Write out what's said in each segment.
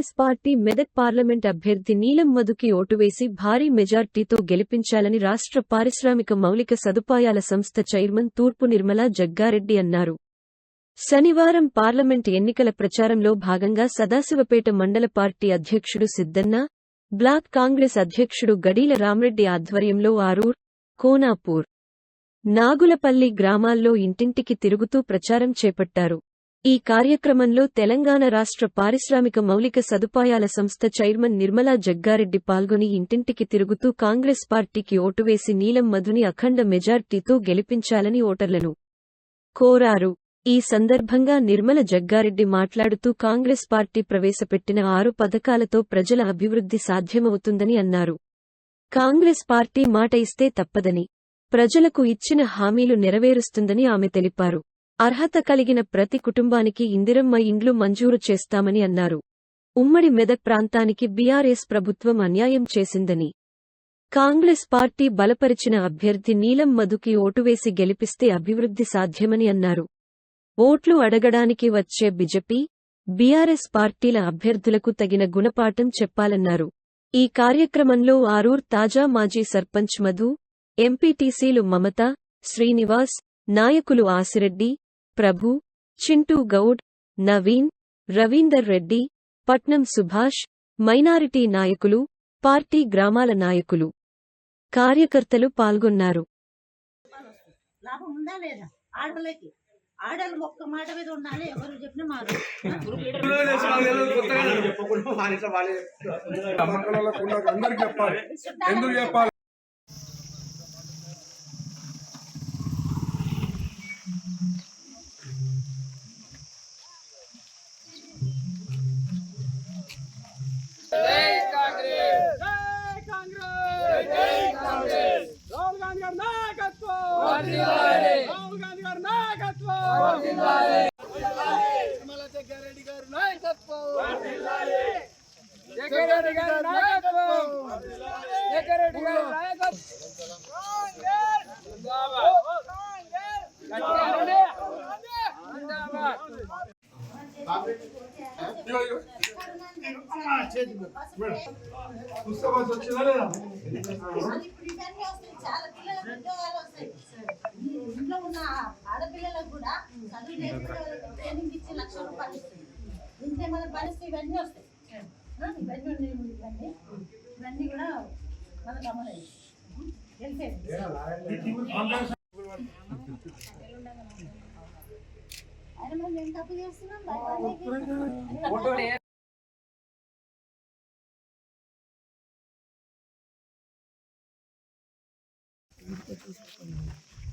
Congress party Medak parliament అభ్యర్థి నీలం మధుకి ఓటు వేసి భారీ మెజార్టీతో గెలిపించాలని రాష్ట్ర పారిశ్రామిక మౌలిక సదుపాయాల సంస్థ చైర్మన్ తూర్పు నిర్మలా జగ్గారెడ్డి అన్నారు. శనివారం పార్లమెంట్ ఎన్నికల ప్రచారంలో భాగంగా సదాశివపేట మండల పార్టీ అధ్యక్షుడు సిద్దన్న బ్లాక్ కాంగ్రెస్ అధ్యక్షుడు గడీల రామ్రెడ్డి ఆధ్వర్యంలో ఆరూర్ కోనాపూర్ నాగులపల్లి గ్రామాల్లో ఇంటింటికి తిరుగుతూ ప్రచారం చేపట్టారు. ఈ కార్యక్రమంలో తెలంగాణ రాష్ట్ర పారిశ్రామిక మౌలిక సదుపాయాల సంస్థ చైర్మన్ నిర్మలా జగ్గారెడ్డి పాల్గొని ఇంటింటికి తిరుగుతూ కాంగ్రెస్ పార్టీకి ఓటు వేసి నీలం మధుని అఖండ మెజార్టీతో గెలిపించాలని ఓటర్లను కోరారు. ఈ సందర్భంగా నిర్మల జగ్గారెడ్డి మాట్లాడుతూ కాంగ్రెస్ పార్టీ ప్రవేశపెట్టిన ఆరు పథకాలతో ప్రజల అభివృద్ధి సాధ్యమవుతుందని అన్నారు. కాంగ్రెస్ పార్టీ మాట ఇస్తే తప్పదని ప్రజలకు ఇచ్చిన హామీలు నెరవేరుస్తుందని ఆమె తెలిపారు. అర్హత కలిగిన ప్రతి కుటుంబానికి ఇందిరమ్మ ఇండ్లు మంజూరు చేస్తామని అన్నారు. ఉమ్మడి మెదక్ ప్రాంతానికి బీఆర్ఎస్ ప్రభుత్వం అన్యాయం చేసిందని. కాంగ్రెస్ పార్టీ బలపరిచిన అభ్యర్థి నీలం మధుకి ఓటువేసి గెలిపిస్తే అభివృద్ధి సాధ్యమని అన్నారు. ఓట్లు అడగడానికి వచ్చే బిజెపి బీఆర్ఎస్ పార్టీల అభ్యర్థులకు తగిన గుణపాఠం చెప్పాలన్నారు. ఈ కార్యక్రమంలో ఆరూర్ తాజా మాజీ సర్పంచ్ మధు ఎంపీటీసీలు మమత శ్రీనివాస్ నాయకులు ఆసిరెడ్డి ప్రభు చింటూ గౌడ్ నవీన్ రవీందర్ రెడ్డి పట్నం సుభాష్ మైనారిటీ నాయకులు పార్టీ గ్రామాల నాయకులు. కార్యకర్తలు పాల్గొన్నారు. లాభం ఉందా లేదా? ఆడవాళ్ళకి. ఆడవాళ్ళు ఒక్క మాట మీద ఉండాలి ఎవరు చెప్పిన మారు. పక్కనోళ్ళకు ఉన్నోళ్ళకు అందరికి చెప్పాలి ఎందుకు చెప్పాలి రాహుల్ గాంధీ గారి నాయకత్వం రాహుల్ గాంధీ గారి నాయకత్వం నిర్మలా జగ్గారెడ్డి గారి నాయకత్వం జగ్గారెడ్డి గారి నాయకత్వం. జగ్గారెడ్డి గారి నాయకత్వం వచ్చిందా లేదా వస్తాయి చాలా పిల్లలకు ఉద్యోగాలు వస్తాయి ఇంట్లో ఉన్న ఆడపిల్లలకు కూడా చదువు ట్రైనింగ్ ఇచ్చి లక్ష రూపాయలు ఇస్తుంది ఇంట్లో మన పరిస్థితి ఇవన్నీ వస్తాయి ఇవన్నీ ఉన్నాయి ఇవన్నీ ఇవన్నీ కూడా మనకు అమలయ్యాయి తెలిసేది ఆయన మనం ఏం తప్పు చేస్తున్నాం?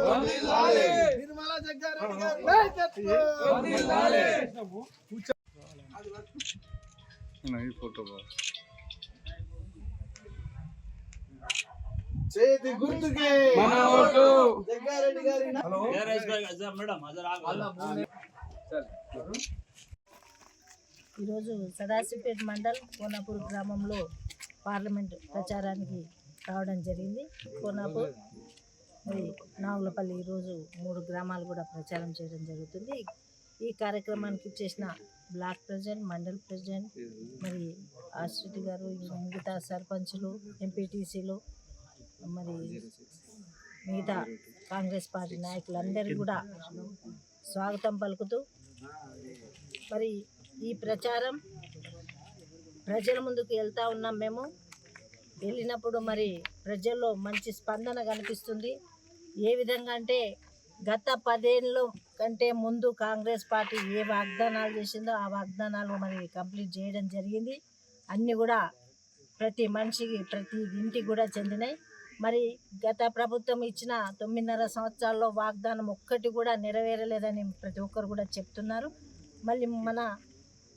నిర్మలా జగ్గారెడ్డి గారి నాయకత్వం. చేతి గుర్తుకే. మన ఓటు. జగ్గారెడ్డి గారి ఈరోజు సదాశివపేట మండల్ కోనాపూర్ గ్రామంలో పార్లమెంట్ ప్రచారానికి రావడం జరిగింది. కోనాపూర్ నాగులపల్లి ఈరోజు మూడు గ్రామాలు కూడా ప్రచారం చేయడం జరుగుతుంది. ఈ కార్యక్రమానికి చేసిన బ్లాక్ ప్రెసిడెంట్ మండల్ ప్రెసిడెంట్ మరి ఆశ్రిటి గారు మిగతా సర్పంచులు ఎంపీటీసీలు మరి మిగతా కాంగ్రెస్ పార్టీ నాయకులందరూ కూడా స్వాగతం పలుకుతూ మరి ఈ ప్రచారం ప్రజల ముందుకు వెళ్తా ఉన్నాం మేము. వెళ్ళినప్పుడు మరి ప్రజల్లో మంచి స్పందన కనిపిస్తుంది. ఏ విధంగా అంటే గత పదేళ్ళు కంటే ముందు కాంగ్రెస్ పార్టీ ఏ వాగ్దానాలు చేసిందో ఆ వాగ్దానాలు మరి కంప్లీట్ చేయడం జరిగింది. అన్నీ కూడా ప్రతి మనిషికి ప్రతి ఇంటికి కూడా చెందినాయి. మరి గత ప్రభుత్వం ఇచ్చిన తొమ్మిదిన్నర సంవత్సరాల్లో వాగ్దానం ఒక్కటి కూడా నెరవేరలేదని ప్రతి ఒక్కరు కూడా చెప్తున్నారు. మళ్ళీ మన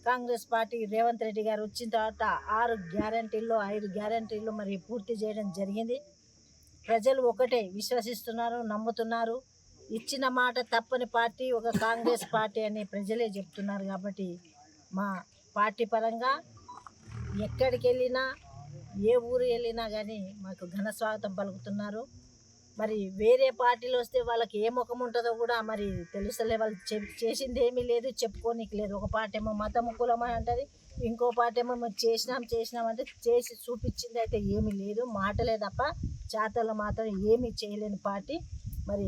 కాంగ్రెస్ పార్టీ రేవంత్ రెడ్డి గారు వచ్చిన తర్వాత ఆరు గ్యారంటీల్లో ఐదు గ్యారంటీలు మరి పూర్తి చేయడం జరిగింది. ప్రజలు ఒకటే విశ్వసిస్తున్నారు నమ్ముతున్నారు. ఇచ్చిన మాట తప్పని పార్టీ ఒక కాంగ్రెస్ పార్టీ అని ప్రజలే చెప్తున్నారు కాబట్టి మా పార్టీ పరంగా ఎక్కడికి వెళ్ళినా ఏ ఊరు వెళ్ళినా కానీ మాకు ఘన స్వాగతం పలుకుతున్నారు. మరి వేరే పార్టీలు వస్తే వాళ్ళకి ఏ ముఖం ఉంటుందో కూడా మరి తెలుస్తలే. వాళ్ళు చెప్ చేసింది ఏమీ లేదు చెప్పుకోనికి లేదు. ఒక పార్టీ ఏమో మతము కులం అని అంటది ఇంకో పార్టీ ఏమో మేము చేసినాం చేసినాం అంటే చేసి చూపించింది అయితే ఏమీ లేదు. మాటలే తప్ప చేతలు మాత్రం ఏమీ చేయలేని పార్టీ. మరి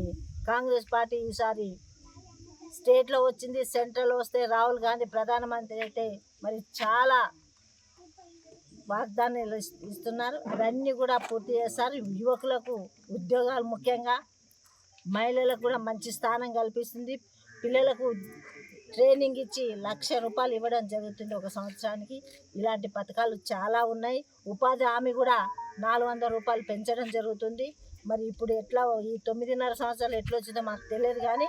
కాంగ్రెస్ పార్టీ ఈసారి స్టేట్లో వచ్చింది సెంట్రల్ వస్తే రాహుల్ గాంధీ ప్రధానమంత్రి అయితే మరి చాలా వాగ్దానాలు ఇస్తున్నారు. అవన్నీ కూడా పూర్తి చేస్తారు. యువకులకు ఉద్యోగాలు ముఖ్యంగా మహిళలకు కూడా మంచి స్థానం కల్పిస్తుంది. పిల్లలకు ట్రైనింగ్ ఇచ్చి లక్ష రూపాయలు ఇవ్వడం జరుగుతుంది ఒక సంవత్సరానికి. ఇలాంటి పథకాలు చాలా ఉన్నాయి. ఉపాధి హామీ కూడా నాలుగు వందల రూపాయలు పెంచడం జరుగుతుంది. మరి ఇప్పుడు ఎట్లా ఈ తొమ్మిదిన్నర సంవత్సరాలు ఎట్లా వచ్చిందో మాకు తెలియదు కానీ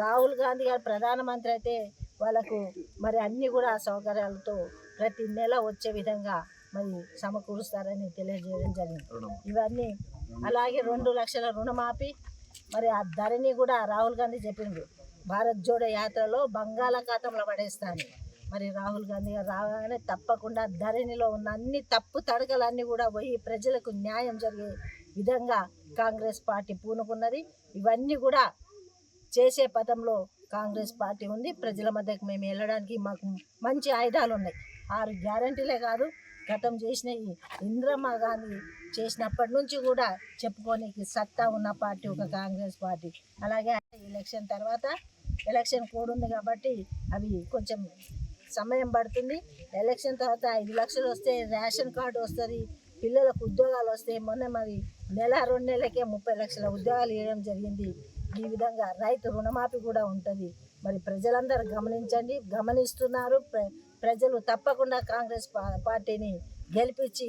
రాహుల్ గాంధీ గారు ప్రధానమంత్రి అయితే వాళ్ళకు మరి అన్నీ కూడా సౌకర్యాలతో ప్రతి నెల వచ్చే విధంగా మరి సమకూరుస్తారని తెలియజేయడం జరిగింది. ఇవన్నీ అలాగే రెండు లక్షల రుణమాఫీ మరి ఆ ధరని కూడా రాహుల్ గాంధీ చెప్పిండు. భారత్ జోడో యాత్రలో బంగాళాఖాతంలో పడేస్తాను. మరి రాహుల్ గాంధీ గారు రాగానే తప్పకుండా ధరణిలో ఉన్న అన్ని తప్పు తడకలన్నీ కూడా పోయి ప్రజలకు న్యాయం జరిగే విధంగా కాంగ్రెస్ పార్టీ పూనుకున్నది. ఇవన్నీ కూడా చేసే పథంలో కాంగ్రెస్ పార్టీ ఉంది. ప్రజల మధ్యకు మేము వెళ్ళడానికి మాకు మంచి ఆయుధాలు ఉన్నాయి. ఆరు గ్యారంటీలే కాదు గతం చేసిన ఇందిరమ్మ గాంధీ చేసినప్పటి నుంచి కూడా చెప్పుకోనికి సత్తా ఉన్న పార్టీ ఒక కాంగ్రెస్ పార్టీ. అలాగే ఎలక్షన్ తర్వాత ఎలక్షన్ కోడ్ ఉంది కాబట్టి అవి కొంచెం సమయం పడుతుంది. ఎలక్షన్ తర్వాత ఐదు లక్షలు వస్తే రేషన్ కార్డు వస్తుంది పిల్లలకు ఉద్యోగాలు వస్తాయి మొన్న మరి నెల రెండు నెలలకే ముప్పై లక్షల ఉద్యోగాలు ఇవ్వడం జరిగింది. ఈ విధంగా రైతు రుణమాఫీ కూడా ఉంటుంది. మరి ప్రజలందరూ గమనించండి గమనిస్తున్నారు. ప్ర- ప్రజలు తప్పకుండా కాంగ్రెస్ పా- పార్టీని గెలిపించి